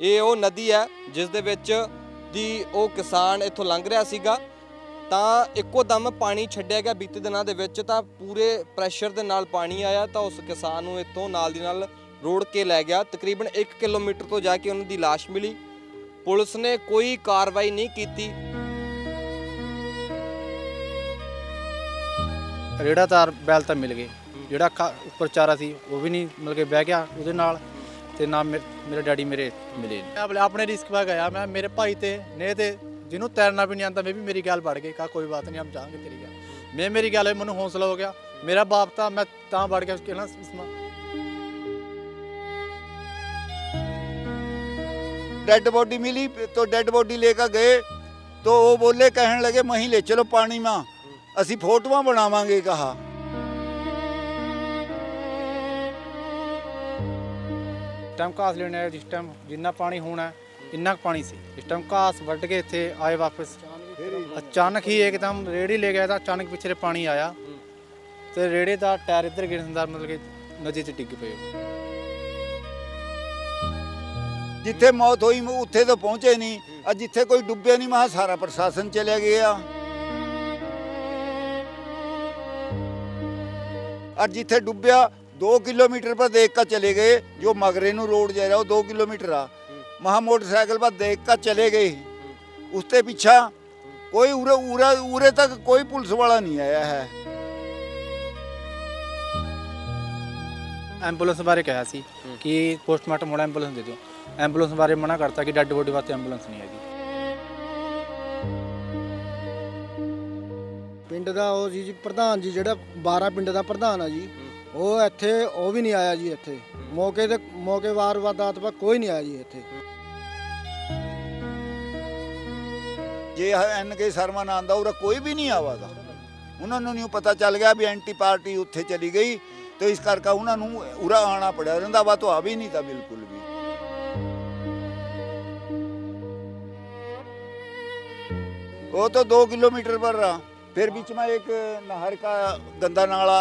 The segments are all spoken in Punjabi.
ਇਹ ਉਹ ਨਦੀ ਹੈ ਜਿਸ ਦੇ ਵਿੱਚ ਦੀ ਉਹ ਕਿਸਾਨ ਇੱਥੋਂ ਲੰਘ ਰਿਹਾ ਸੀਗਾ। ਤਾਂ ਇੱਕੋ ਦਮ ਪਾਣੀ ਛੱਡਿਆ ਗਿਆ ਬੀਤੇ ਦਿਨਾਂ ਦੇ ਵਿੱਚ, ਤਾਂ ਪੂਰੇ ਪ੍ਰੈਸ਼ਰ ਦੇ ਨਾਲ ਪਾਣੀ ਆਇਆ, ਤਾਂ ਉਸ ਕਿਸਾਨ ਨੂੰ ਇੱਥੋਂ ਨਾਲ ਦੀ ਨਾਲ ਰੋੜ ਕੇ ਲੈ ਗਿਆ। ਤਕਰੀਬਨ 1 ਕਿਲੋਮੀਟਰ ਤੋਂ ਜਾ ਕੇ ਉਹਨਾਂ ਦੀ ਲਾਸ਼ ਮਿਲੀ। ਪੁਲਿਸ ਨੇ ਕੋਈ ਕਾਰਵਾਈ ਨਹੀਂ ਕੀਤੀ। ਰੇੜਾ ਤਾਰ ਬੈਲ ਤਾਂ ਮਿਲ ਗਏ। ਜਿਹੜਾ ਉੱਪਰ ਚਾਰਾ ਸੀ, ਉਹ ਵੀ ਨਹੀਂ ਮਿਲ ਕੇ ਬਹਿ ਗਿਆ। ਉਹਦੇ ਨਾਲ ਤੇ ਨਾ ਮੇ- ਮੇਰੇ ਡੈਡੀ ਮੇਰੇ ਮਿਲੇ ਨਹੀਂ ਆਪਣੇ ਆਪਣੇ ਰਿਸਕ ਪਾ ਗਿਆ ਮੈਂ ਮੇਰੇ ਭਾਈ ਤੇ ਨੇ ਤੇ ਜਿਹਨੂੰ ਤੈਰਨਾ ਵੀ ਨਹੀਂ ਆਉਂਦਾ ਮੈਂ ਵੀ ਮੇਰੀ ਗੱਲ ਪੜ ਗਈ ਕਾ ਕੋਈ ਬਾਤ ਨਹੀਂ ਹਮ ਜਾਵਾਂਗੇ ਤੇਰੀ ਗੱਲ ਮੈਂ ਮੇਰੀ ਗੱਲ ਹੋਈ, ਮੈਨੂੰ ਹੌਸਲਾ ਹੋ ਗਿਆ ਮੇਰਾ ਬਾਪ ਤਾਂ ਮੈਂ ਤਾਂ ਵੜ ਗਿਆ ਕਿ ਨਾ ਇਸਮਾ डेड बॉडी मिली तो डेड बॉडी लेकर गए तो वो बोले कहने लगे वहीं ले चलो पानी में ਅਸੀਂ ਫੋਟੋਆਂ ਬਣਾਵਾਂਗੇ ਕਹਾ ਟਾਈਮ ਘਾਸ ਲੈਣ ਆਇਆ ਜਿਸ ਟਾਈਮ ਜਿੰਨਾ ਪਾਣੀ ਹੋਣਾ, ਇੰਨਾ ਕੁ ਪਾਣੀ ਸੀ। ਇਸ ਟਾਈਮ ਘਾਸ ਵੱਢ ਕੇ ਇੱਥੇ ਆਏ ਵਾਪਸ। ਅਚਾਨਕ ਹੀ ਇੱਕਦਮ ਰੇੜੀ ਲੈ ਗਿਆ ਤਾਂ ਅਚਾਨਕ ਪਿੱਛੇ ਪਾਣੀ ਆਇਆ। ਤੇ ਰੇੜੇ ਦਾ ਟਾਇਰ ਇੱਧਰ ਗਿਰਨ ਦਾ ਮਤਲਬ ਕਿ ਨਦੀ 'ਚ ਡਿੱਗ ਪਏ। ਜਿੱਥੇ ਮੌਤ ਹੋਈ ਉੱਥੇ ਤਾਂ ਪਹੁੰਚੇ ਨਹੀਂ। ਅੱਜ ਜਿੱਥੇ ਕੋਈ ਡੁੱਬਿਆ ਨਹੀਂ ਮਹਾ ਸਾਰਾ ਪ੍ਰਸ਼ਾਸਨ ਚਲਿਆ ਗਿਆ। ਔਰ ਜਿੱਥੇ ਡੁੱਬਿਆ 2 किलोमीटर पर देख कर चले गए जो मगरेनू रोड जा रहा हो दो किलोमीटर आ वहाँ मोटरसाइकिल पर देख कर चले गए उसके पीछा कोई उरे उरे उरे तक कोई पुलिस वाला नहीं आया है ਐਂਬੂਲੈਂਸ ਬਾਰੇ ਕਿਹਾ ਸੀ ਕਿ ਪੋਸਟਮਾਰਟਮ ਵਾਲਾ ਐਂਬੂਲੈਂਸ ਦੇ ਦਿਓ ਐਂਬੂਲੈਂਸ ਬਾਰੇ ਮਨਾ ਕਰਤਾ ਕਿ ਡੈੱਡ ਬੋਡੀ ਵਾਸਤੇ ਐਂਬੂਲੈਂਸ ਨਹੀਂ ਹੈਗੀ ਪਿੰਡ ਦਾ ਉਹ ਜੀ ਜੀ ਪ੍ਰਧਾਨ ਜੀ ਜਿਹੜਾ 12 ਪਿੰਡ ਦਾ ਪ੍ਰਧਾਨ ਆ ਜੀ ਉਹ ਇੱਥੇ ਉਹ ਵੀ ਨਹੀਂ ਆਇਆ ਜੀ ਇੱਥੇ ਮੌਕੇ ਤੇ ਮੌਕੇ ਵਾਰ ਵਾਰਦਾਤ ਪਰ ਕੋਈ ਨਹੀਂ ਆਇਆ ਜੀ ਇੱਥੇ ਜੇ ਐਨ ਕੇ ਸ਼ਰਮਾ ਨਾ ਆਂਦਾ ਉਰਾ ਕੋਈ ਵੀ ਨਹੀਂ ਆਵਾਦਾ ਉਹਨਾਂ ਨੂੰ ਨਹੀਂ ਪਤਾ ਚੱਲ ਗਿਆ ਵੀ ਐਂਟੀ ਪਾਰਟੀ ਉੱਥੇ ਚਲੀ ਗਈ ਤੇ ਇਸ ਕਰਕੇ ਉਹਨਾਂ ਨੂੰ ਉਰਾ ਆਣਾ ਪੜਿਆ ਰਹਿੰਦਾ ਵਾ ਤਾਂ ਆ ਵੀ ਨਹੀਂ ਤਾਂ ਬਿਲਕੁਲ ਵੀ वो तो दो किलोमीटर पर रहा फिर बीच में एक नहर का गंदा नाला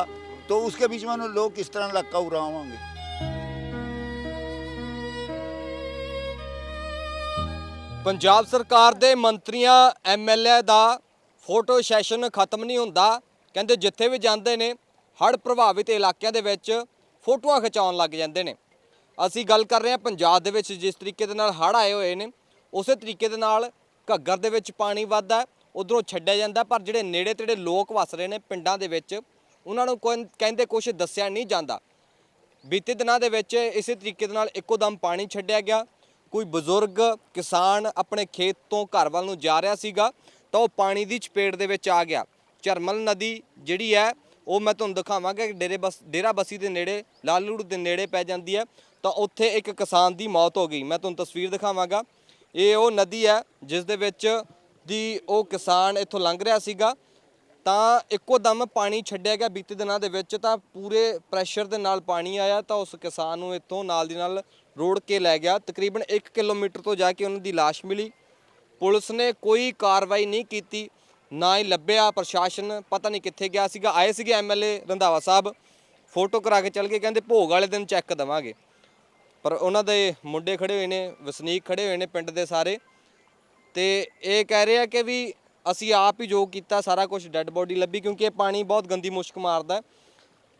तो उसके बीच में लोग किस तरह लक्का उड़ा होंगे ਪੰਜਾਬ ਸਰਕਾਰ ਦੇ ਮੰਤਰੀਆਂ ਐਮਐਲਏ ਦਾ ਫੋਟੋ ਸੈਸ਼ਨ ਖਤਮ ਨਹੀਂ ਹੁੰਦਾ ਕਹਿੰਦੇ ਜਿੱਥੇ ਵੀ ਜਾਂਦੇ ਨੇ ਹੜ੍ਹ ਪ੍ਰਭਾਵਿਤ ਇਲਾਕਿਆਂ ਦੇ ਵਿੱਚ ਫੋਟੋਆਂ ਖਿਚਾਉਣ ਲੱਗ ਜਾਂਦੇ ਨੇ ਅਸੀਂ ਗੱਲ ਕਰ ਰਹੇ ਹਾਂ ਪੰਜਾਬ ਦੇ ਵਿੱਚ ਜਿਸ ਤਰੀਕੇ ਦੇ ਨਾਲ ਹੜ੍ਹ ਆਏ ਹੋਏ ਨੇ ਉਸੇ ਤਰੀਕੇ ਦੇ ਨਾਲ ਘੱਗਰ ਦੇ ਵਿੱਚ ਪਾਣੀ ਵੱਧਦਾ ਹੈ, ਉਧਰੋਂ ਛੱਡਿਆ ਜਾਂਦਾ ਪਰ ਜਿਹੜੇ ਨੇੜੇ ਤੇੜੇ ਲੋਕ ਵਸ ਰਹੇ ਨੇ ਪਿੰਡਾਂ ਦੇ ਵਿੱਚ ਉਹਨਾਂ ਨੂੰ ਕੋਈ ਕਹਿੰਦੇ ਕੁਝ ਦੱਸਿਆ ਨਹੀਂ ਜਾਂਦਾ। ਬੀਤੇ ਦਿਨਾਂ ਦੇ ਵਿੱਚ ਇਸੇ ਤਰੀਕੇ ਦੇ ਨਾਲ ਇੱਕੋ ਦਮ ਪਾਣੀ ਛੱਡਿਆ ਗਿਆ। ਕੋਈ ਬਜ਼ੁਰਗ ਕਿਸਾਨ ਆਪਣੇ ਖੇਤ ਤੋਂ ਘਰ ਵੱਲ ਨੂੰ ਜਾ ਰਿਹਾ ਸੀਗਾ ਤਾਂ ਉਹ ਪਾਣੀ ਦੀ ਚਪੇਟ ਦੇ ਵਿੱਚ ਆ ਗਿਆ। ਝਰਮਲ ਨਦੀ ਜਿਹੜੀ ਹੈ, ਉਹ ਮੈਂ ਤੁਹਾਨੂੰ ਦਿਖਾਵਾਂਗਾ ਕਿ ਡੇਰੇ ਬਸ, ਡੇਰਾ ਬਸੀ ਦੇ ਨੇੜੇ, ਲਾਲੂੜ ਦੇ ਨੇੜੇ ਪੈ ਜਾਂਦੀ ਹੈ। ਤਾਂ ਉੱਥੇ ਇੱਕ ਕਿਸਾਨ ਦੀ ਮੌਤ ਹੋ ਗਈ। ਮੈਂ ਤੁਹਾਨੂੰ ਤਸਵੀਰ ਦਿਖਾਵਾਂਗਾ। ਇਹ ਉਹ ਨਦੀ ਹੈ, ਜਿਸ ਦੇ ਵਿੱਚ ਦੀ ਉਹ ਕਿਸਾਨ ਇੱਥੋਂ ਲੰਘ ਰਿਹਾ ਸੀਗਾ। ਤਾਂ ਇੱਕੋ ਦਮ ਪਾਣੀ ਛੱਡਿਆ ਗਿਆ ਬੀਤੇ ਦਿਨਾਂ ਦੇ ਵਿੱਚ, ਤਾਂ ਪੂਰੇ ਪ੍ਰੈਸ਼ਰ ਦੇ ਨਾਲ ਪਾਣੀ ਆਇਆ, ਤਾਂ ਉਸ ਕਿਸਾਨ ਨੂੰ ਇੱਥੋਂ ਨਾਲ ਦੀ ਨਾਲ ਰੋੜ ਕੇ ਲੈ ਗਿਆ। ਤਕਰੀਬਨ 1 ਕਿਲੋਮੀਟਰ ਤੋਂ ਜਾ ਕੇ ਉਹਨਾਂ ਦੀ ਲਾਸ਼ ਮਿਲੀ। ਪੁਲਿਸ ਨੇ ਕੋਈ ਕਾਰਵਾਈ ਨਹੀਂ ਕੀਤੀ, ਨਾ ਹੀ ਲੱਭਿਆ ਪ੍ਰਸ਼ਾਸਨ, ਪਤਾ ਨਹੀਂ ਕਿੱਥੇ ਗਿਆ ਸੀਗਾ। ਆਏ ਸੀਗੇ ਐਮਐਲਏ ਰੰਧਾਵਾ ਸਾਹਿਬ, ਫੋਟੋ ਕਰਾ ਕੇ ਚੱਲ ਗਏ, ਕਹਿੰਦੇ ਭੋਗ ਵਾਲੇ ਦਿਨ ਚੈੱਕ ਦਵਾਂਗੇ। ਪਰ ਉਹਨਾਂ ਦੇ ਮੁੰਡੇ ਖੜੇ ਹੋਏ ਨੇ, ਵਸਨੀਕ ਖੜੇ ਹੋਏ ਨੇ ਪਿੰਡ ਦੇ ਸਾਰੇ। ਤੇ ਇਹ ਕਹਿ ਰਹੇ ਆ ਕਿ ਵੀ ਅਸੀਂ ਆਪ ਹੀ ਜੋ ਕੀਤਾ ਸਾਰਾ ਕੁਝ ਡੈੱਡ ਬੋਡੀ ਲੱਭੀ ਕਿਉਂਕਿ ਇਹ ਪਾਣੀ ਬਹੁਤ ਗੰਦੀ ਮੁਸ਼ਕ ਮਾਰਦਾ ਹੈ।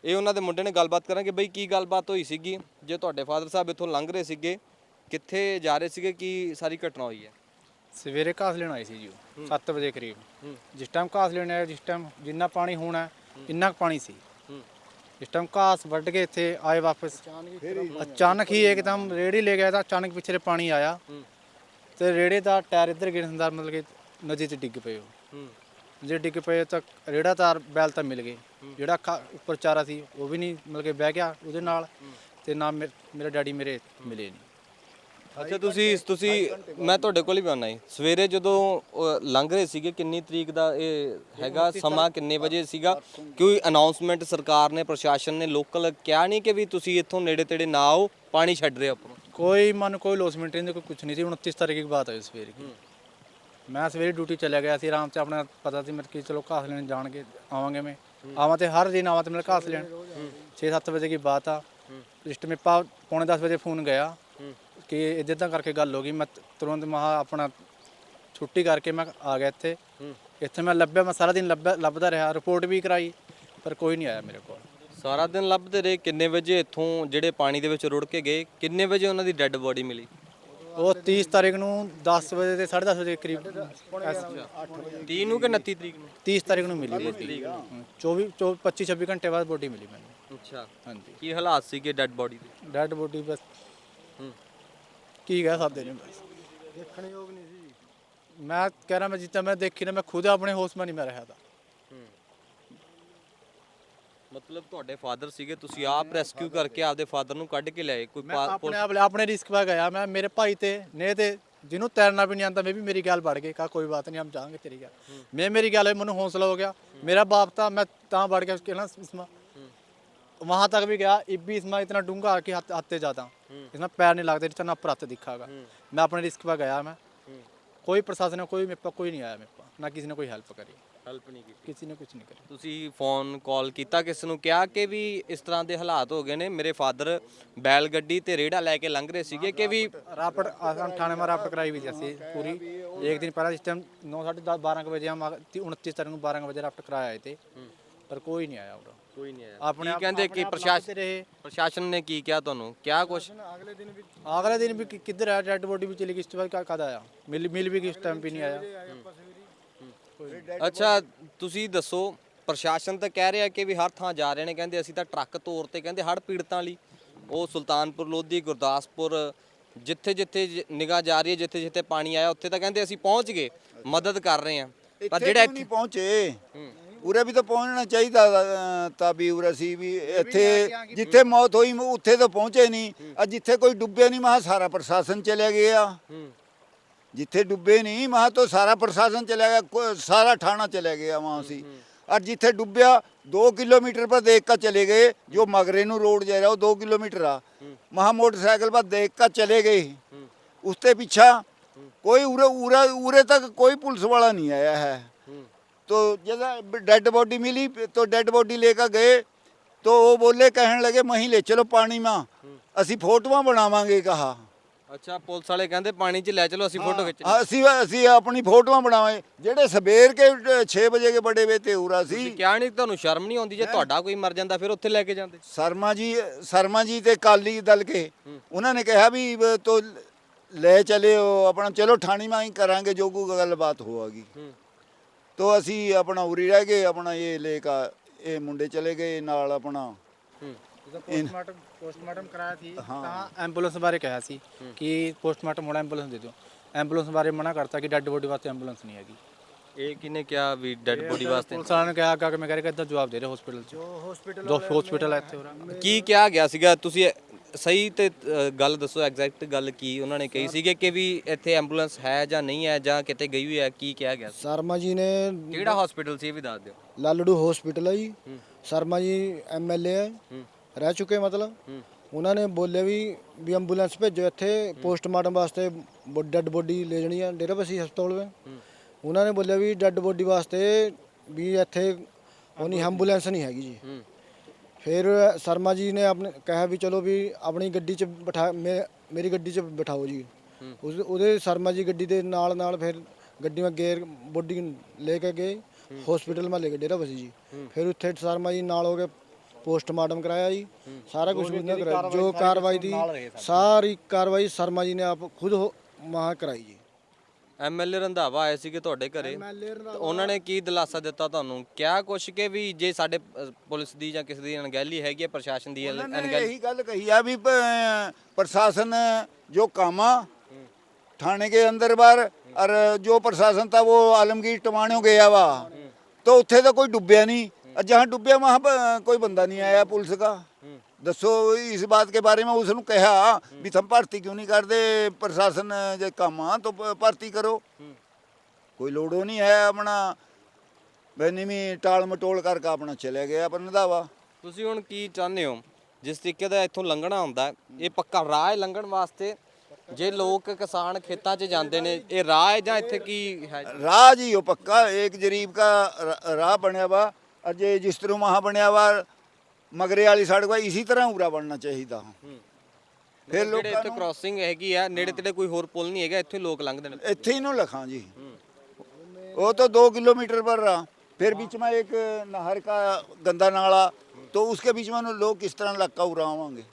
ਇਹ ਉਹਨਾਂ ਦੇ ਮੁੰਡੇ ਨੇ ਗੱਲਬਾਤ ਕਰਾਂਗੇ। ਬਈ ਕੀ ਗੱਲਬਾਤ ਹੋਈ ਸੀਗੀ? ਜੇ ਤੁਹਾਡੇ ਫਾਦਰ ਸਾਹਿਬ ਇੱਥੋਂ ਲੰਘ ਰਹੇ ਸੀਗੇ ਕਿੱਥੇ ਜਾ ਰਹੇ ਸੀਗੇ? ਕੀ ਸਾਰੀ ਘਟਨਾ ਹੋਈ ਹੈ? ਸਵੇਰੇ ਘਾਸ ਲੈਣ ਆਏ ਸੀ ਜੀ 7 ਵਜੇ ਕਰੀਬ। ਜਿਸ ਟਾਈਮ ਘਾਸ ਲੈਣ ਆਇਆ ਜਿਸ ਟਾਈਮ ਜਿੰਨਾ ਪਾਣੀ ਹੋਣਾ ਇੰਨਾ ਕੁ ਪਾਣੀ ਸੀ। ਇਸ ਟਾਈਮ ਘਾਸ ਵੱਢ ਕੇ ਇੱਥੇ ਆਏ ਵਾਪਸ ਅਚਾਨਕ ਹੀ ਇੱਕਦਮ ਰੇੜੀ ਲੈ ਗਿਆ ਤਾਂ ਅਚਾਨਕ ਪਿੱਛੇ ਪਾਣੀ ਆਇਆ। ਤੇ ਰੇੜੇ ਦਾ ਟਾਇਰ ਇੱਧਰ ਗਿਰਨ ਦਾ ਮਤਲਬ ਕਿ ਨਦੀ 'ਚ ਡਿੱਗ ਪਏ ਉਹ। ਹੂੰ। ਜੇ ਡਿੱਗ ਪਏ ਤਾਂ ਰੇੜਾ ਤਾਰ ਬੈਲ ਤਾਂ ਮਿਲ ਗਏ। ਜਿਹੜਾ ਖਾ- ਉੱਪਰ ਚਾਰਾ ਸੀ ਉਹ ਵੀ ਨਹੀਂ ਮਤਲਬ ਕਿ ਬਹਿ ਗਿਆ ਉਹਦੇ ਨਾਲ ਤੇ ਨਾ ਮੇ- ਡੈਡੀ ਮੇਰੇ ਮਿਲੇ ਨਹੀਂ। ਅੱਛਾ ਤੁਸੀਂ ਤੁਸੀਂ ਮੈਂ ਤੁਹਾਡੇ ਕੋਲ ਹੀ ਆਉਣਾ ਜੀ। ਸਵੇਰੇ ਜਦੋਂ ਲੰਘ ਰਹੇ ਸੀਗੇ ਕਿੰਨੀ ਤਰੀਕ ਦਾ ਇਹ ਹੈਗਾ? ਸਮਾਂ ਕਿੰਨੇ ਵਜੇ ਸੀਗਾ? ਕਿਉਂਕਿ ਅਨਾਉਂਸਮੈਂਟ ਸਰਕਾਰ ਨੇ ਪ੍ਰਸ਼ਾਸਨ ਨੇ ਲੋਕਲ ਕਿਹਾ ਨਹੀਂ ਕਿ ਵੀ ਤੁਸੀਂ ਇੱਥੋਂ ਨੇੜੇ ਤੇੜੇ ਨਾ ਆਓ ਪਾਣੀ ਛੱਡ ਰਿਹਾ ਉੱਪਰੋਂ ਕੋਈ ਮਨ ਕੋਈ ਲੋਸਮੈਂਟ ਨਹੀਂ ਕੋਈ ਕੁਝ ਨਹੀਂ ਸੀ। 29 ਤਾਰੀਖ ਦੀ ਬਾਤ ਹੈ ਸਵੇਰੇ ਦੀ ਮੈਂ ਸਵੇਰੇ ਡਿਊਟੀ ਚਲਿਆ ਗਿਆ ਸੀ, ਆਰਾਮ 'ਚ ਆਪਣਾ ਪਤਾ ਸੀ ਮੇਰੇ ਕਿ ਚਲੋ ਘਾਸ ਲੈਣ ਜਾਣਗੇ, ਆਵਾਂਗੇ ਮੈਂ। ਆਵਾਂ ਤੇ ਹਰ ਦਿਨ ਆਵਾਂ ਤੇ ਮੇਰੇ ਘਾਸ ਲੈਣ। 6-7 ਵਜੇ ਦੀ ਬਾਤ ਆ। ਲਿਸਟ ਮੇ ਪਾ ਪੌਣੇ 10 ਵਜੇ ਫੋਨ ਗਿਆ ਕਿ ਇਦਾਂ ਤਾਂ ਕਰਕੇ ਗੱਲ ਹੋ ਗਈ। ਮੈਂ ਤੁਰੰਤ ਮਹਾ ਆਪਣਾ ਛੁੱਟੀ ਕਰਕੇ ਮੈਂ ਆ ਗਿਆ ਇੱਥੇ। ਇੱਥੇ ਮੈਂ ਲੱਭਿਆ, ਮੈਂ ਸਾਰਾ ਦਿਨ ਲੱਭਿਆ, ਲੱਭਦਾ ਰਿਹਾ। ਰਿਪੋਰਟ ਵੀ ਕਰਾਈ, ਪਰ ਕੋਈ ਨਹੀਂ ਆਇਆ ਮੇਰੇ ਕੋਲ। ਸਾਰਾ ਦਿਨ ਲੱਭਦੇ ਰਹੇ, ਕਿੰਨੇ ਵਜੇ ਇੱਥੋਂ ਜਿਹੜੇ ਪਾਣੀ ਦੇ ਵਿੱਚ ਰੁੜ ਕੇ ਗਏ, ਕਿੰਨੇ ਵਜੇ ਉਹਨਾਂ ਦੀ ਡੈੱਡ ਬੋਡੀ ਮਿਲੀ? ਉਹ 30 ਤਾਰੀਖ ਨੂੰ 10 ਵਜੇ ਤੇ 10:30 ਵਜੇ ਕਰੀਬ 30 ਨੂੰ ਕਿ 29 ਤਰੀਕ ਨੂੰ? 30 ਤਾਰੀਖ ਨੂੰ ਮਿਲੀ ਬੋਡੀ। 24 24 25 26 ਘੰਟੇ ਬਾਅਦ ਬੋਡੀ ਮਿਲੀ ਮੈਨੂੰ। ਅੱਛਾ। ਹਾਂਜੀ। ਕੀ ਹਾਲਾਤ ਸੀਗੇ ਡੈੱਡ ਬੋਡੀ ਦੇ? ਡੈਡ ਬੋਡੀ ਬਸ ਹੂੰ। ਕੀ ਕਹਿ ਸਕਦੇ ਨੇ ਬਸ। ਦੇਖਣ ਯੋਗ ਨਹੀਂ ਸੀ। ਮੈਂ ਕਹਿ ਰਿਹਾ ਮੈਂ ਜਿੱਦਾਂ ਮੈਂ ਦੇਖੀ ਨਾ ਮੈਂ ਖੁਦ ਆਪਣੇ ਹੋਸ਼ ਮੈਂ ਨਹੀਂ ਮੈਂ ਰਿਹਾ ਤਾਂ। ਮਤਲਬ ਤੁਹਾਡੇ ਫਾਦਰ ਸੀਗੇ ਤੁਸੀਂ ਆਪ ਰੈਸਕਿਊ ਕਰਕੇ ਆਪਦੇ ਫਾਦਰ ਨੂੰ ਕੱਢ ਕੇ ਲਿਆਏ ਕੋਈ ਮੈਂ ਪਾ- ਆਪਣੇ ਆਪ ਆਪਣੇ ਰਿਸਕ ਪਾ ਗਿਆ मैं मेरे भाई थे ने थे ਜਿਹਨੂੰ ਤੈਰਨਾ ਵੀ ਨਹੀਂ ਆਉਂਦਾ ਮੈਂ ਵੀ ਮੇਰੀ ਗੱਲ बढ़ गई कहा कोई बात नहीं हम जाएंगे तेरी गल मैं मेरी गल है मैंने हौसला हो गया मेरा बाप था मैं ता बढ़ गया उसके ना इसमें वहां तक भी गया इब भी इसमें इतना डूंगा कि हाथ हाथे जाता इसमें पैर नहीं लगते जितना ऊपर हाथ दिखागा मैं अपने रिस्क पर गया मैं कोई प्रशासन ने कोई मेरे पास कोई नहीं आया मेरे पास ना किसी ने कोई हेल्प करी ਹੈਲਪ ਨਹੀਂ ਕੀਤੀ। ਕਿਸੇ ਨੇ ਕੁਝ ਨਹੀਂ ਕਰਿਆ। ਤੁਸੀਂ ਫੋਨ ਕਾਲ ਕੀਤਾ ਕਿਸ ਨੂੰ ਕਿਹਾ ਕਿ ਵੀ ਇਸ ਤਰ੍ਹਾਂ ਦੇ ਹਾਲਾਤ ਹੋ ਗਏ ਨੇ? ਮੇਰੇ ਫਾਦਰ ਬੈਲ ਗੱਡੀ ਤੇ ਰੇੜਾ ਲੈ ਕੇ ਲੰਘ ਰਹੇ ਸੀਗੇ ਕਿ ਵੀ ਰਾਪਟ ਆਸਾਮ ਥਾਣੇ ਮਾ ਰਾਪਟ ਕਰਾਈ ਵੀ ਜੈਸੀ ਪੂਰੀ। ਇੱਕ ਦਿਨ ਪਹਿਲਾਂ ਇਸ ਟਾਈਮ 9:30 12 ਵਜੇ ਹਮ 29 ਤਰੀਕ ਨੂੰ 12 ਵਜੇ ਰਾਪਟ ਕਰਾਇਆ ਆਏ ਤੇ। ਪਰ ਕੋਈ ਨਹੀਂ ਆਇਆ ਉਹਦਾ ਕੋਈ ਨਹੀਂ ਆਇਆ। ਆਪਣੇ ਕਹਿੰਦੇ ਕਿ ਪ੍ਰਸ਼ਾਸਨ ਪ੍ਰਸ਼ਾਸਨ ਨੇ ਕੀ ਕਿਹਾ ਤੁਹਾਨੂੰ? ਕਿਹਾ ਕੁਛ? ਅਗਲੇ ਦਿਨ ਵੀ ਅਗਲੇ ਦਿਨ ਵੀ ਕਿੱਧਰ ਆਇਆ? ਡੈਡ ਬੋਡੀ ਵੀ ਚਲੀ ਗਈ ਇਸ ਤੋਂ ਬਾਅਦ ਕਦ ਆਇਆ? ਮਿਲ ਮਿਲ ਵੀ ਗਈ ਟਾਈਮ ਵੀ ਨਹੀਂ ਆਇਆ। ਅੱਛਾ ਤੁਸੀਂ ਦੱਸੋ ਪ੍ਰਸ਼ਾਸਨ ਤਾਂ ਕਹਿ ਰਿਹਾ ਕਿ ਵੀ ਹਰ ਥਾਂ ਜਾ ਰਹੇ ਨੇ ਕਹਿੰਦੇ ਅਸੀਂ ਤਾਂ ਟਰੱਕ ਤੌਰ ਤੇ ਕਹਿੰਦੇ ਹੜ ਪੀੜਤਾਂ ਲਈ। ਉਹ ਸੁਲਤਾਨਪੁਰ ਲੋਧੀ ਗੁਰਦਾਸਪੁਰ ਜਿੱਥੇ ਜਿੱਥੇ ਨਿਗਾਹ ਜਾ ਰਹੀ ਹੈ ਜਿੱਥੇ ਜਿੱਥੇ ਪਾਣੀ ਆਇਆ ਉੱਥੇ ਤਾਂ ਕਹਿੰਦੇ ਅਸੀਂ ਪਹੁੰਚ ਗਏ ਮਦਦ ਕਰ ਰਹੇ ਹਾਂ। ਪਰ ਇੱਥੇ ਜਿਹੜਾ ਕਿਉਂ ਨਹੀਂ ਪਹੁੰਚੇ? ਉਰੇ ਵੀ ਤਾਂ ਪਹੁੰਚਣਾ ਚਾਹੀਦਾ ਤਾਂ ਵੀ ਉਰੇ ਸੀ ਵੀ ਇੱਥੇ ਜਿੱਥੇ ਮੌਤ ਹੋਈ ਉੱਥੇ ਤਾਂ ਪਹੁੰਚੇ ਨਹੀਂ। ਆ ਜਿੱਥੇ ਕੋਈ ਡੁੱਬਿਆ ਨਹੀਂ ਮਹਾ ਸਾਰਾ ਪ੍ਰਸ਼ਾਸਨ ਚਲਿਆ ਗਿਆ। ਜਿੱਥੇ ਡੁੱਬੇ ਨਹੀਂ ਮਹਾ ਤੋਂ ਸਾਰਾ ਪ੍ਰਸ਼ਾਸਨ ਚਲਿਆ ਗਿਆ ਕੋ- ਸਾਰਾ ਥਾਣਾ ਚਲਿਆ ਗਿਆ ਵਹਾਂ ਸੀ और जिथे डूबया दो किलोमीटर पर देख कर चले गए जो मगरे नु रोड जा रहा वो दो किलोमीटर आ वहाँ मोटरसाइकिल पर देख कर चले गए उसके पीछा कोई उरे उरे उरे तक कोई पुलिस वाला नहीं आया है तो जब डेड बॉडी मिली तो डेड बॉडी लेकर गए तो वो बोले कहने लगे वहीं ले चलो पानी में ਅਸੀਂ ਫੋਟੋਆਂ ਬਣਾਵਾਂਗੇ ਕਹਾ ਅੱਛਾ ਪੁਲਿਸ ਵਾਲੇ ਕਹਿੰਦੇ ਪਾਣੀ 'ਚ ਲੈ ਚਲੋ ਅਸੀਂ ਫੋਟੋ ਖਿੱਚ ਹਾਂ, ਅਸੀਂ ਅਸੀਂ ਆਪਣੀ ਫੋਟੋਆਂ ਬਣਾਵਾਂਗੇ। ਜਿਹੜੇ ਸਵੇਰ ਕੇ 6 ਵਜੇ ਕੇ ਬੜੇ ਵੇ ਤੇ ਉਰਾ ਸੀ। ਕਿਹਾ ਨਹੀਂ ਤੁਹਾਨੂੰ ਸ਼ਰਮ ਨਹੀਂ ਆਉਂਦੀ ਜੇ ਤੁਹਾਡਾ ਕੋਈ ਮਰ ਜਾਂਦਾ ਫਿਰ ਉੱਥੇ ਲੈ ਕੇ ਜਾਂਦੇ। ਸ਼ਰਮਾ ਜੀ ਸ਼ਰਮਾ ਜੀ ਤੇ ਕਾਲੀ ਦਲ ਕੇ ਉਹਨਾਂ ਨੇ ਕਿਹਾ ਵੀ ਤੋ ਲੈ ਚਲੇ ਉਹ ਆਪਣਾ ਚਲੋ ਠਾਣੀ ਮਾਈ ਕਰਾਂਗੇ ਜੋ ਕੋਈ ਗੱਲਬਾਤ ਹੋਵੇਗੀ ਤੋ ਅਸੀਂ ਆਪਣਾ ਉਰੀ ਰਹਿ ਗਏ ਆਪਣਾ ਇਹ ਲੈ ਕੇ ਇਹ ਮੁੰਡੇ ਚਲੇ ਗਏ ਨਾਲ ਆਪਣਾ पोस्टमार्टम पोस्टमार्टम कराया थी ਤਾਂ ਐਂਬੂਲੈਂਸ ਬਾਰੇ ਕਿਹਾ ਸੀ ਕਿ ਪੋਸਟਮਾਰਟਮ ਹੋਣਾ ਐਂਬੂਲੈਂਸ ਦੇ ਦਿਓ ਐਂਬੂਲੈਂਸ ਬਾਰੇ ਮਨਾ ਕਰਤਾ ਕਿ ਡੈੱਡ ਬੋਡੀ ਵਾਸਤੇ ਐਂਬੂਲੈਂਸ ਨਹੀਂ ਹੈਗੀ ਇਹ ਕਿਹਨੇ ਕਿਹਾ ਵੀ ਡੈੱਡ ਬੋਡੀ ਵਾਸਤੇ ਪੁਲਿਸ ਵਾਲਿਆਂ ਨੇ ਕਿਹਾ ਕਿ ਮੈਂ ਕਹਿ ਰਿਹਾ ਇਦਾਂ ਜਵਾਬ ਦੇ ਰਹੇ ਹਸਪੀਟਲ 'ਚ ਹਸਪੀਟਲ ਦੋ ਹਸਪੀਟਲ ਹੈ ਇੱਥੇ ਉਰਾ ਕੀ ਕਿਹਾ ਗਿਆ ਸੀਗਾ ਤੁਸੀਂ ਇਹ ਸਹੀ ਤੇ ਅ, ਗੱਲ ਦੱਸੋ ਐਗਜ਼ੈਕਟ ਗੱਲ ਕੀ ਉਹਨਾਂ ਨੇ ਕਹੀ ਸੀਗੇ ਕਿ ਵੀ ਇੱਥੇ ਐਂਬੂਲੈਂਸ ਹੈ ਜਾਂ ਨਹੀਂ ਹੈ ਜਾਂ ਕਿਤੇ ਗਈ ਹੋਈ ਹੈ ਕੀ ਕਿਹਾ ਗਿਆ ਸੀ? ਸ਼ਰਮਾ ਜੀ ਨੇ ਕਿਹੜਾ ਹਸਪੀਟਲ ਸੀ ਇਹ ਵੀ ਦੱਸ ਦਿਓ ਲਾਲੜੂ ਹਸਪੀਟਲ ਹੈ ਜੀ ਸ਼ਰਮਾ ਜੀ ਐਮਐਲਏ ਹੈ ਰਹਿ ਚੁੱਕੇ ਮਤਲਬ। ਉਹਨਾਂ ਨੇ ਬੋਲੇ ਵੀ ਵੀ ਐਂਬੂਲੈਂਸ ਭੇਜੋ ਇੱਥੇ ਪੋਸਟਮਾਰਟਮ ਵਾਸਤੇ ਡੈੱਡ ਬੋਡੀ ਲੈ ਜਾਣੀ ਆ ਡੇਰਾ ਬਸੀ ਹਸਪਤਾਲ ਵਿੱਚ। ਉਹਨਾਂ ਨੇ ਬੋਲਿਆ ਵੀ ਡੈੱਡ ਬੋਡੀ ਵਾਸਤੇ ਵੀ ਇੱਥੇ ਉਹਨੀ ਐਂਬੂਲੈਂਸ ਨਹੀਂ ਹੈਗੀ ਜੀ। ਫਿਰ ਸ਼ਰਮਾ ਜੀ ਨੇ ਆਪਣੇ ਕਿਹਾ ਵੀ ਚਲੋ ਵੀ ਆਪਣੀ ਗੱਡੀ 'ਚ ਬਿਠਾ ਮੇਰੀ ਗੱਡੀ 'ਚ ਬਿਠਾਓ ਜੀ। ਉਸ ਉਹਦੇ ਸ਼ਰਮਾ ਜੀ ਗੱਡੀ ਦੇ ਨਾਲ ਨਾਲ ਫਿਰ ਗੱਡੀ ਵਿੱਚ ਗੇਰ ਬੋਡੀ ਲੈ ਕੇ ਗਏ। ਹਸਪੀਟਲ ਮਾ ਲੈ ਕੇ ਡੇਰਾ ਬਸੀ ਜੀ। ਫਿਰ ਉੱਥੇ ਸ਼ਰਮਾ ਜੀ ਨਾਲ ਹੋ ਕੇ ਪੋਸਟਮਾਰਟਮ ਕਰਾਇਆ ਜੀ ਸਾਰਾ ਕੁਝ ਉਹਨਾਂ ਕਰਾਇਆ। ਜੋ ਕਾਰਵਾਈ ਦੀ ਸਾਰੀ। ਕਾਰਵਾਈ ਸ਼ਰਮਾ ਜੀ ਨੇ ਆਪ ਖੁਦ ਮਹਾ ਕਰਾਈ ਜੀ। ਐਮਐਲਏ ਰੰਧਾਵਾ ਆਏ ਸੀਗੇ ਤੁਹਾਡੇ ਘਰੇ। ਉਹਨਾਂ ਨੇ ਕੀ ਦਿਲਾਸਾ ਦਿੱਤਾ ਤੁਹਾਨੂੰ? ਕਿਹਾ ਕੁਛ ਕਿ ਵੀ ਜੇ ਸਾਡੇ ਪੁਲਿਸ ਦੀ ਜਾਂ ਕਿਸੇ ਦੀ ਅਣਗਹਿਲੀ ਹੈਗੀ ਹੈ ਪ੍ਰਸ਼ਾਸਨ ਦੀ ਅਣ- ਉਹਨਾਂ ਨੇ ਅਣਗਹਿਲੀ? ਇਹੀ ਗੱਲ ਕਹੀ ਆ ਵੀ ਪ- प्रशासन जो कामा थाने के अंदर बार और जो प्रशासन था वो आलमगीर टवाणों गया वा तो उत्थे तो कोई डुबया नहीं और जहाँ डूबया वहाँ प- कोई बंदा नहीं आया पुलिस का दसो इस बात के बारे में उसने कहा भी तुम भर्ती क्यों नहीं करते प्रशासन जो काम आ तो भ- भर्ती करो कोई लोड़ो नहीं है अपना बनी भी टाल मटोल करके अपना चले गया अपना दावा ਤੁਸੀਂ ਹੁਣ ਕੀ ਚਾਹੁੰਦੇ ਹੋ ਜਿਸ ਤਰੀਕੇ ਦਾ ਇੱਥੋਂ ਲੰਘਣਾ ਹੁੰਦਾ ਹੈ, ਇਹ ਪੱਕਾ ਰਾਹ ਹੈ ਲੰਘਣ ਵਾਸਤੇ ਜੇ ਲੋਕ ਕਿਸਾਨ ਖੇਤਾਂ 'ਚ ਜਾਂਦੇ ਨੇ ਇਹ ਰਾਹ ਹੈ ਜਾਂ ਇੱਥੇ ਕੀ ਹੈ राह जी हो पक्का एक जरीब का र- राह बनया हुआ और जे जिस तरह वहाँ बनया हुआ मगरे वाली सड़क हुआ इसी तरह उरा बनना चाहिए था ਫਿਰ ਜਿਹੜੇ ਲੋਕਾਂ ਇੱਥੇ ਨੂੰ ਕ੍ਰਾਸਿੰਗ ਹੈਗੀ ਆ ਨੇੜੇ ਤੇੜੇ ਕੋਈ ਹੋਰ ਪੁਲ ਨਹੀਂ ਹੈਗਾ ਇੱਥੇ ਲੋਕ ਲੰਘਦੇ ਨੇ ਇੱਥੇ ही नो लखा जी वो तो दो किलोमीटर पर रहा फिर बीच में एक नहर का गंदा नाला तो उसके बीच में न लोग किस तरह लक्का उड़ावांगे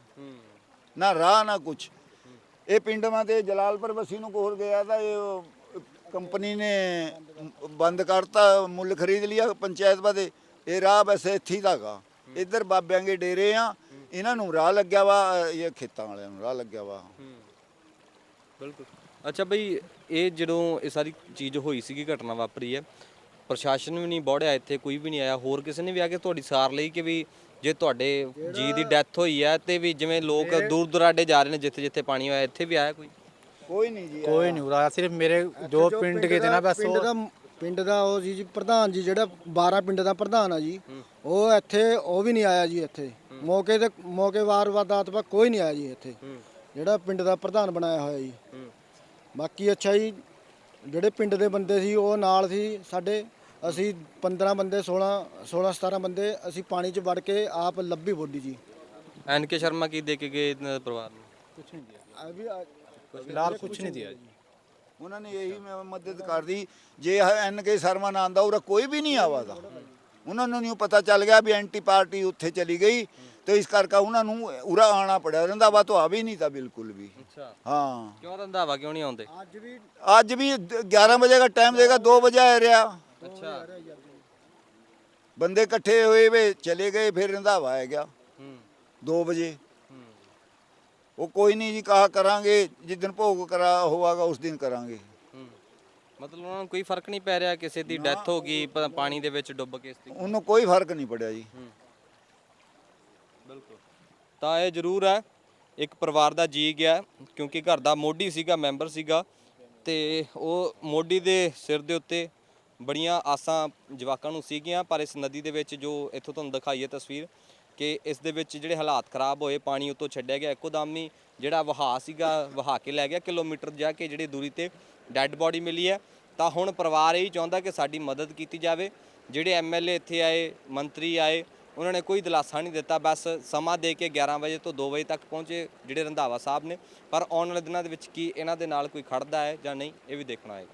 ना राह ना कुछ ये पिंड में ते जलालपुर बसी ਨੂੰ ਕੋਲ ਗਿਆ ਤਾਂ ਇਹ ਕੰਪਨੀ ਨੇ ਬੰਦ ਕਰਤਾ ਮੁੱਲ ਖਰੀਦ ਲਿਆ ਪੰਚਾਇਤ ਵਾਦੇ ਇਹ ਰਾਹ ਵੈਸੇ ਇੱਥੇ ਹੀ ਤੱਕ ਆ ਇੱਧਰ ਬਾਬਿਆਂ ਦੇ ਡੇਰੇ ਆ ਇਹਨਾਂ ਨੂੰ ਰਾਹ ਲੱਗਿਆ ਵਾ ਇਹ ਖੇਤਾਂ ਵਾਲਿਆਂ ਨੂੰ ਰਾਹ ਲੱਗਿਆ ਵਾ। ਬਿਲਕੁਲ। ਅੱਛਾ ਬਈ ਇਹ ਜਦੋਂ ਇਹ ਸਾਰੀ ਚੀਜ਼ ਹੋਈ ਸੀਗੀ ਘਟਨਾ ਵਾਪਰੀ ਹੈ ਪ੍ਰਸ਼ਾਸਨ ਵੀ ਨਹੀਂ ਬੋੜਿਆ ਇੱਥੇ ਕੋਈ ਵੀ ਨਹੀਂ ਆਇਆ ਹੋਰ ਕਿਸੇ ਨੇ ਵੀ ਆ ਕੇ ਤੁਹਾਡੀ ਸਾਰ ਲਈ ਕਿ ਵੀ ਜੇ ਤੁਹਾਡੇ ਜੀ ਦੀ ਡੈਥ ਹੋਈ ਹੈ ਤੇ ਵੀ ਜਿਵੇਂ ਲੋਕ ਦੂਰ ਦੁਰਾਡੇ ਜਾ ਰਹੇ ਨੇ ਜਿੱਥੇ ਜਿੱਥੇ ਪਾਣੀ ਹੋਇਆ ਇੱਥੇ ਵੀ ਆਇਆ ਕੋਈ? ਕੋਈ ਨਹੀਂ ਜੀ ਕੋਈ ਨਹੀਂ ਉਰਾ ਸਿਰਫ ਮੇਰੇ ਜੋ ਪਿੰਡ ਕੇ ਤੇ ਨਾ ਬਸ ਪਿੰਡ ਦਾ ਪਿੰਡ ਦਾ ਉਹ ਜੀ ਜੀ ਪ੍ਰਧਾਨ ਜੀ ਜਿਹੜਾ 12 ਪਿੰਡ ਦਾ ਪ੍ਰਧਾਨ ਆ ਜੀ ਉਹ ਇੱਥੇ ਉਹ ਵੀ ਨਹੀਂ ਆਇਆ ਜੀ ਇੱਥੇ। ਮੌਕੇ ਤੇ ਮੌਕੇ ਵਾਰ ਵਾਰਦਾਤ ਪਾ ਕੋਈ ਨਹੀਂ ਆਇਆ ਜੀ ਇੱਥੇ। ਜਿਹੜਾ ਪਿੰਡ ਦਾ ਪ੍ਰਧਾਨ ਬਣਾਇਆ ਹੋਇਆ ਜੀ। ਬਾਕੀ ਅੱਛਾ ਜੀ ਜਿਹੜੇ ਪਿੰਡ ਦੇ ਬੰਦੇ ਸੀ ਉਹ ਨਾਲ ਸੀ ਸਾਡੇ। ਅਸੀਂ 15 ਬੰਦੇ 16 16 17 ਬੰਦੇ ਅਸੀਂ ਪਾਣੀ 'ਚ ਵੜ ਕੇ ਆਪ ਲੱਭੀ ਬੋਡੀ ਜੀ। ਐਨ ਕੇ ਸ਼ਰਮਾ ਕੀ ਦੇ ਕੇ ਗਏ ਪਰਿਵਾਰ ਨੂੰ? ਕੁਛ ਨਹੀਂ ਦਿਆ। ਆ- ਫਿਲਹਾਲ ਕੁਛ ਨਹੀਂ ਦਿਆ ਜੀ। ਉਹਨਾਂ ਨੇ ਇਹੀ ਮ- ਮਦਦ ਕਰਦੀ ਜੇ ਐਨ ਕੇ ਸ਼ਰਮਾ ਨਾ ਆਂਦਾ ਉਰਾ ਕੋਈ ਵੀ ਨਹੀਂ ਆਵਾ ਦਾ ਉਹਨਾਂ ਨੂੰ ਨਹੀਂ ਪਤਾ ਚੱਲ ਗਿਆ ਵੀ ਐਂਟੀ ਪਾਰਟੀ ਉੱਥੇ ਚਲੀ ਗਈ ਤੇ ਇਸ ਕਰਕੇ ਉਹਨਾਂ ਨੂੰ ਉਰਾ ਆਣਾ ਪੜਿਆ। ਰਹਿੰਦਾ ਵਾ ਤਾਂ ਆ ਵੀ ਨਹੀਂ ਤਾਂ ਬਿਲਕੁਲ ਵੀ। ਅੱਛਾ। ਹਾਂ। ਕਿਉਂ ਰੰਧਾਵਾ ਕਿਉਂ ਨਹੀਂ ਆਉਂਦੇ? ਅੱਜ ਵੀ ਅੱਜ ਵੀ ਦ- 11 ਵਜੇ ਦਾ ਟਾਈਮ ਦੇਗਾ 2 ਵਜੇ ਆ ਰਿਹਾ। ਅੱਛਾ। ਬੰਦੇ ਇਕੱਠੇ ਹੋਏ ਵੇ ਚਲੇ ਗਏ ਫਿਰ ਰੰਧਾਵਾ ਆ ਗਿਆ। ਹੂੰ। 2 ਵਜੇ। ਉਹ ਕੋਈ ਨਹੀਂ ਜੀ ਕਹਾ ਕਰਾਂਗੇ ਜਿੱਦਨ ਭੋਗ ਕਰਾ ਹੋਵਾਗਾ ਉਸ ਦਿਨ ਕਰਾਂਗੇ। ਮਤਲਬ ਉਹਨਾਂ ਨੂੰ ਕੋਈ ਫ਼ਰਕ ਨਹੀਂ ਪੈ ਰਿਹਾ ਕਿਸੇ ਦੀ ਡੈਥ ਹੋ ਗਈ ਪ- ਪਾਣੀ ਦੇ ਵਿੱਚ ਡੁੱਬ ਕੇ ਇਸ ਦੀ। ਉਹਨੂੰ ਕੋਈ ਫ਼ਰਕ ਨਹੀਂ ਪੜਿਆ ਜੀ। ਬਿਲਕੁਲ। ਤਾਂ ਇਹ ਜ਼ਰੂਰ ਹੈ ਇੱਕ ਪਰਿਵਾਰ ਦਾ ਜੀ ਗਿਆ ਕਿਉਂਕਿ ਘਰ ਦਾ ਮੋਢੀ ਸੀਗਾ ਮੈਂਬਰ ਸੀਗਾ ਤੇ ਉਹ ਮੋਢੀ ਦੇ ਸਿਰ ਦੇ ਉੱਤੇ ਬੜੀਆਂ ਆਸਾਂ ਜਵਾਕਾਂ ਨੂੰ ਸੀਗੀਆਂ ਪਰ ਇਸ ਨਦੀ ਦੇ ਵਿੱਚ ਜੋ ਇੱਥੋਂ ਤੁਹਾਨੂੰ ਦਿਖਾਈ ਹੈ ਤਸਵੀਰ ਕਿ ਇਸ ਦੇ ਵਿੱਚ ਜਿਹੜੇ ਹਾਲਾਤ ਖਰਾਬ ਹੋਏ, ਪਾਣੀ ਉੱਤੋਂ ਛੱਡਿਆ ਗਿਆ। ਇੱਕੋਦਮ ਹੀ ਜਿਹੜਾ ਵਹਾ ਸੀਗਾ ਵਹਾ ਕੇ ਲੈ ਗਿਆ। ਕਿਲੋਮੀਟਰ ਜਾ ਕੇ ਜਿਹੜੀ ਦੂਰੀ ਤੇ ਡੈੱਡ ਬੋਡੀ ਮਿਲੀ ਹੈ। ਤਾਂ ਹੁਣ ਪਰਿਵਾਰ ਇਹ ਚਾਹੁੰਦਾ ਕਿ ਸਾਡੀ ਮਦਦ ਕੀਤੀ ਜਾਵੇ। ਜਿਹੜੇ ਐਮਐਲਏ ਇੱਥੇ ਆਏ, ਮੰਤਰੀ ਆਏ, ਉਹਨਾਂ ਨੇ ਕੋਈ ਦਿਲਾਸਾ ਨਹੀਂ ਦਿੱਤਾ। ਬਸ ਸਮਾਂ ਦੇ ਕੇ 11 ਵਜੇ ਤੋਂ 2 ਵਜੇ ਤੱਕ ਪਹੁੰਚੇ ਜਿਹੜੇ ਰੰਧਾਵਾ ਸਾਹਿਬ ਨੇ। ਪਰ ਆਉਣ ਵਾਲੇ ਦਿਨਾਂ ਦੇ ਵਿੱਚ ਕੀ ਇਹਨਾਂ ਦੇ ਨਾਲ ਕੋਈ ਖੜਦਾ ਹੈ ਜਾਂ ਨਹੀਂ, ਇਹ ਵੀ ਦੇਖਣਾ ਹੈ।